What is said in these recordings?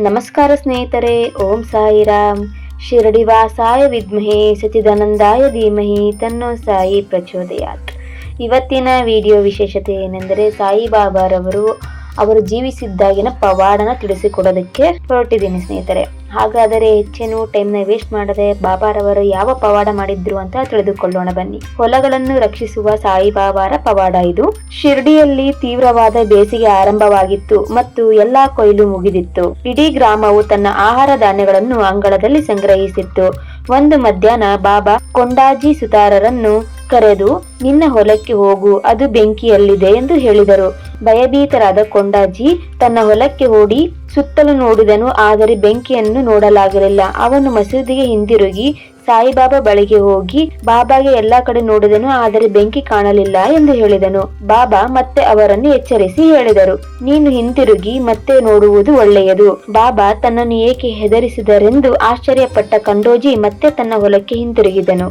ನಮಸ್ಕಾರ ಸ್ನೇಹಿತರೆ, ಓಂ ಸಾಯಿರಾಮ್. ಶಿರಡಿವಾಸಾಯ ವಿದ್ಮಹೆ ಸಚಿದಾನಂದಾಯ ಧೀಮಹಿ, ತನ್ನೋ ಸಾಯಿ ಪ್ರಚೋದಯಾತ್. ಇವತ್ತಿನ ವಿಡಿಯೋ ವಿಶೇಷತೆ ಏನೆಂದರೆ, ಸಾಯಿಬಾಬಾರವರು ಅವರು ಜೀವಿಸಿದ್ದಾಗಿನ ಪವಾಡನ ತಿಳಿಸಿಕೊಡೋದಕ್ಕೆ ಹೊರಟಿದ್ದೀನಿ ಸ್ನೇಹಿತರೆ. ಹಾಗಾದರೆ ಹೆಚ್ಚೇನು ಟೈಮ್ನ ವೇಸ್ಟ್ ಮಾಡದೆ ಬಾಬಾರವರು ಯಾವ ಪವಾಡ ಮಾಡಿದ್ರು ಅಂತ ತಿಳಿದುಕೊಳ್ಳೋಣ ಬನ್ನಿ. ಹೊಲಗಳನ್ನು ರಕ್ಷಿಸುವ ಸಾಯಿಬಾಬಾರ ಪವಾಡ ಇದು. ಶಿರ್ಡಿಯಲ್ಲಿ ತೀವ್ರವಾದ ಬೇಸಿಗೆ ಆರಂಭವಾಗಿತ್ತು ಮತ್ತು ಎಲ್ಲಾ ಕೊಯ್ಲು ಮುಗಿದಿತ್ತು. ಇಡೀ ಗ್ರಾಮವು ತನ್ನ ಆಹಾರ ಧಾನ್ಯಗಳನ್ನು ಅಂಗಳದಲ್ಲಿ ಸಂಗ್ರಹಿಸಿತ್ತು. ಒಂದು ಮಧ್ಯಾಹ್ನ ಬಾಬಾ ಕೊಂಡಾಜಿ ಸುತಾರರನ್ನು ಕರೆದು, ನಿನ್ನ ಹೊಲಕ್ಕೆ ಹೋಗು, ಅದು ಬೆಂಕಿಯಲ್ಲಿದೆ ಎಂದು ಹೇಳಿದರು. ಭಯಭೀತರಾದ ಕೊಂಡಾಜಿ ತನ್ನ ಹೊಲಕ್ಕೆ ಓಡಿ ಸುತ್ತಲೂ ನೋಡಿದನು ಆದರೆ ಬೆಂಕಿಯನ್ನು ನೋಡಲಾಗಲಿಲ್ಲ ಅವನು ಮಸೀದಿಗೆ ಹಿಂದಿರುಗಿ ಸಾಯಿಬಾಬಾ ಬಳಿಗೆ ಹೋಗಿ ಬಾಬಾಗೆ ಎಲ್ಲಾ ಕಡೆ ನೋಡಿದನು, ಆದರೆ ಬೆಂಕಿ ಕಾಣಲಿಲ್ಲ ಎಂದು ಹೇಳಿದನು. ಬಾಬಾ ಮತ್ತೆ ಅವರನ್ನು ಎಚ್ಚರಿಸಿ ಹೇಳಿದರು, ನೀನು ಹಿಂತಿರುಗಿ, ಮತ್ತೆ ನೋಡುವುದು ಒಳ್ಳೆಯದು. ಬಾಬಾ ತನ್ನನ್ನು ಏಕೆ ಹೆದರಿಸಿದರೆಂದು ಆಶ್ಚರ್ಯಪಟ್ಟ ಕಂಡೋಜಿ ಮತ್ತೆ ತನ್ನ ಹೊಲಕ್ಕೆ ಹಿಂತಿರುಗಿದನು.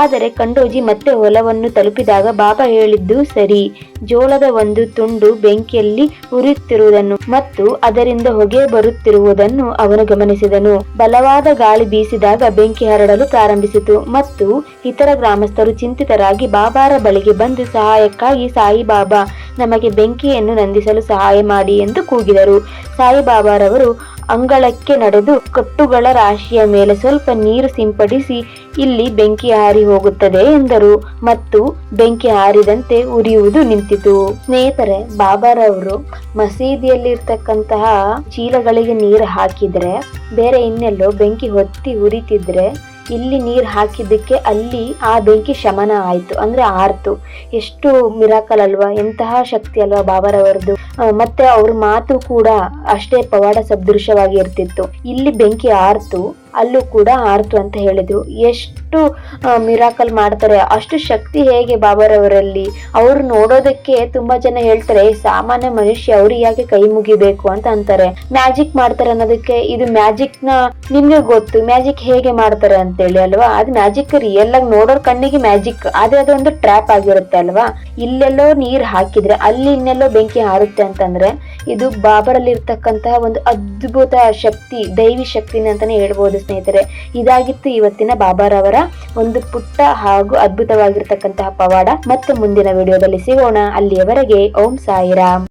ಆದರೆ ಕಂಡೋಜಿ ಮತ್ತೆ ಹೊಲವನ್ನು ತಲುಪಿದಾಗ ಬಾಬಾ ಹೇಳಿದ್ದು ಸರಿ. ಜೋಳದ ಒಂದು ತುಂಡು ಬೆಂಕಿಯಲ್ಲಿ ಉರಿಯುತ್ತಿರುವುದನ್ನು ಮತ್ತು ಅದರಿಂದ ಹೊಗೆ ಬರುತ್ತಿರುವುದನ್ನು ಅವನು ಗಮನಿಸಿದನು. ಬಲವಾದ ಗಾಳಿ ಬೀಸಿದಾಗ ಬೆಂಕಿ ಹರಡಲು ಪ್ರಾರಂಭಿಸಿತು ಮತ್ತು ಇತರ ಗ್ರಾಮಸ್ಥರು ಚಿಂತಿತರಾಗಿ ಬಾಬಾರ ಬಳಿಗೆ ಬಂದು ಸಹಾಯಕ್ಕಾಗಿ ಸಾಯಿಬಾಬಾ ನಮಗೆ ಬೆಂಕಿಯನ್ನು ನಂದಿಸಲು ಸಹಾಯ ಮಾಡಿ ಎಂದು ಕೂಗಿದರು. ಸಾಯಿಬಾಬಾರವರು ಅಂಗಳಕ್ಕೆ ನಡೆದು ಕಟ್ಟುಗಳ ರಾಶಿಯ ಮೇಲೆ ಸ್ವಲ್ಪ ನೀರು ಸಿಂಪಡಿಸಿ ಇಲ್ಲಿ ಬೆಂಕಿ ಹಾರಿ ಹೋಗುತ್ತದೆ ಎಂದರು ಮತ್ತು ಬೆಂಕಿ ಹಾರಿದಂತೆ ಉರಿಯುವುದು ನಿಂತಿತು. ಸ್ನೇಹಿತರೆ, ಬಾಬಾರವರು ಮಸೀದಿಯಲ್ಲಿರ್ತಕ್ಕಂತಹ ಚೀಲಗಳಿಗೆ ನೀರು ಹಾಕಿದ್ರೆ, ಬೇರೆ ಇನ್ನೆಲ್ಲೋ ಬೆಂಕಿ ಹೊತ್ತಿ ಉರಿತಿದ್ರೆ ಇಲ್ಲಿ ನೀರು ಹಾಕಿದ್ದಕ್ಕೆ ಅಲ್ಲಿ ಆ ಬೆಂಕಿ ಶಮನ ಆಯಿತು, ಅಂದ್ರೆ ಆರ್ತು. ಎಷ್ಟು ಮಿರಾಕಲ್ ಅಲ್ವಾ, ಎಂತಹ ಶಕ್ತಿ ಅಲ್ವಾ ಬಾಬಾರವರದು ಮತ್ತೆ ಅವ್ರ ಮಾತು ಕೂಡ ಅಷ್ಟೇ ಪವಾಡ ಸದೃಶವಾಗಿ ಇರ್ತಿತ್ತು. ಇಲ್ಲಿ ಬೆಂಕಿ ಆರ್ತು ಅಲ್ಲೂ ಕೂಡ ಆರ್ತು ಅಂತ ಹೇಳಿದ್ರು. ಎಷ್ಟು ಮಿರಾಕಲ್ ಮಾಡ್ತಾರೆ, ಅಷ್ಟು ಶಕ್ತಿ ಹೇಗೆ ಬಾಬಾರವರಲ್ಲಿ? ಅವ್ರು ನೋಡೋದಕ್ಕೆ ತುಂಬಾ ಜನ ಹೇಳ್ತಾರೆ ಸಾಮಾನ್ಯ ಮನುಷ್ಯ ಅವ್ರಿಗೆ ಯಾಕೆ ಕೈ ಮುಗಿಬೇಕು ಅಂತ ಅಂತಾರೆ. ಮ್ಯಾಜಿಕ್ ಮಾಡ್ತಾರೆ ಅನ್ನೋದಕ್ಕೆ ಇದು ಮ್ಯಾಜಿಕ್ನ ನಿಮ್ಗೆ ಗೊತ್ತು ಮ್ಯಾಜಿಕ್ ಹೇಗೆ ಮಾಡ್ತಾರೆ ಅಂತೇಳಿ ಅಲ್ವಾ? ಅದು ಮ್ಯಾಜಿಕ್ ರಿಯಲ್ ಆಗಿ ನೋಡೋರ್ ಕಣ್ಣಿಗೆ ಮ್ಯಾಜಿಕ್ ಅದೇ ಅದೊಂದು ಟ್ರ್ಯಾಪ್ ಆಗಿರುತ್ತೆ ಅಲ್ವಾ? ಇಲ್ಲೆಲ್ಲೋ ನೀರ್ ಹಾಕಿದ್ರೆ, ಅಲ್ಲಿ ಇನ್ನೆಲ್ಲೋ ಬೆಂಕಿ ಹಾರುತ್ತೆ ಅಂತಂದ್ರೆ, ಇದು ಬಾಬರಲ್ಲಿ ಇರ್ತಕ್ಕಂತಹ ಒಂದು ಅದ್ಭುತ ಶಕ್ತಿ, ದೈವಿ ಶಕ್ತಿನ ಅಂತಾನೆ ಹೇಳ್ಬೋದು. ಸ್ನೇಹಿತರೆ, ಇದಾಗಿತ್ತು ಇವತ್ತಿನ ಬಾಬಾರವರ ಒಂದು ಪುಟ್ಟ ಹಾಗೂ ಅದ್ಭುತವಾಗಿರ್ತಕ್ಕಂತಹ ಪವಾಡ. ಮತ್ತೆ ಮುಂದಿನ ವಿಡಿಯೋದಲ್ಲಿ ಸಿಗೋಣ. ಅಲ್ಲಿಯವರೆಗೆ ಓಂ ಸಾಯಿರಾಮ್.